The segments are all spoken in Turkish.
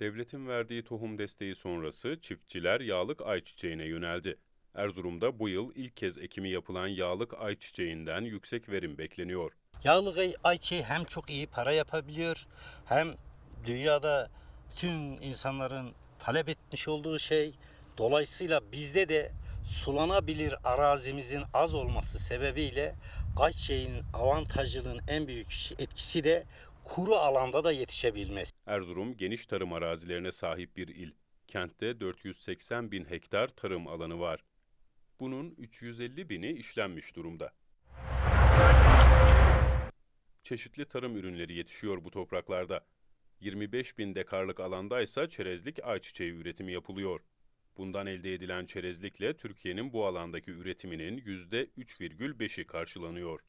Devletin verdiği tohum desteği sonrası çiftçiler yağlık ayçiçeğine yöneldi. Erzurum'da bu yıl ilk kez ekimi yapılan yağlık ayçiçeğinden yüksek verim bekleniyor. Yağlı ay- ayçiçeği hem çok iyi para yapabiliyor hem dünyada tüm insanların talep etmiş olduğu şey. Dolayısıyla bizde de sulanabilir arazimizin az olması sebebiyle ayçiçeğinin avantajının en büyük etkisi de kuru alanda da yetişebilmesi. Erzurum geniş tarım arazilerine sahip bir il. Kentte 480 bin hektar tarım alanı var. Bunun 350 bini işlenmiş durumda. Çeşitli tarım ürünleri yetişiyor bu topraklarda. 25 bin dekarlık alandaysa çerezlik ayçiçeği üretimi yapılıyor. Bundan elde edilen çerezlikle Türkiye'nin bu alandaki üretiminin %3,5'i karşılanıyor.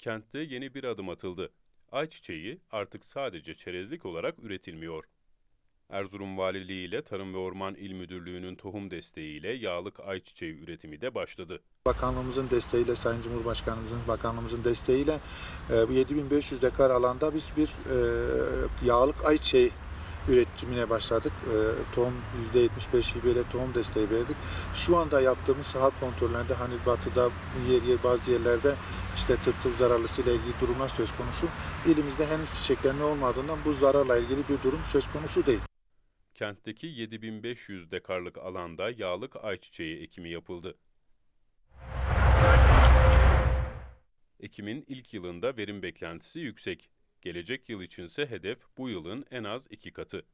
Kentte yeni bir adım atıldı. Ayçiçeği artık sadece çerezlik olarak üretilmiyor. Erzurum Valiliği ile Tarım ve Orman İl Müdürlüğü'nün tohum desteğiyle yağlık ayçiçeği üretimi de başladı. Bakanlığımızın desteğiyle, Sayın Cumhurbaşkanımızın, bakanlığımızın desteğiyle e, bu 7500 dekar alanda biz bir e, yağlık ayçiçeği üretimine başladık. E, tohum %75 hibeyle tohum desteği verdik. Şu anda yaptığımız saha kontrollerinde hani batıda yer yer bazı yerlerde işte tırtıl zararlısı ile ilgili durumlar söz konusu. İlimizde henüz çiçeklenme olmadığından bu zararla ilgili bir durum söz konusu değil. Kentteki 7500 dekarlık alanda yağlık ayçiçeği ekimi yapıldı. Ekimin ilk yılında verim beklentisi yüksek. Gelecek yıl içinse hedef bu yılın en az iki katı.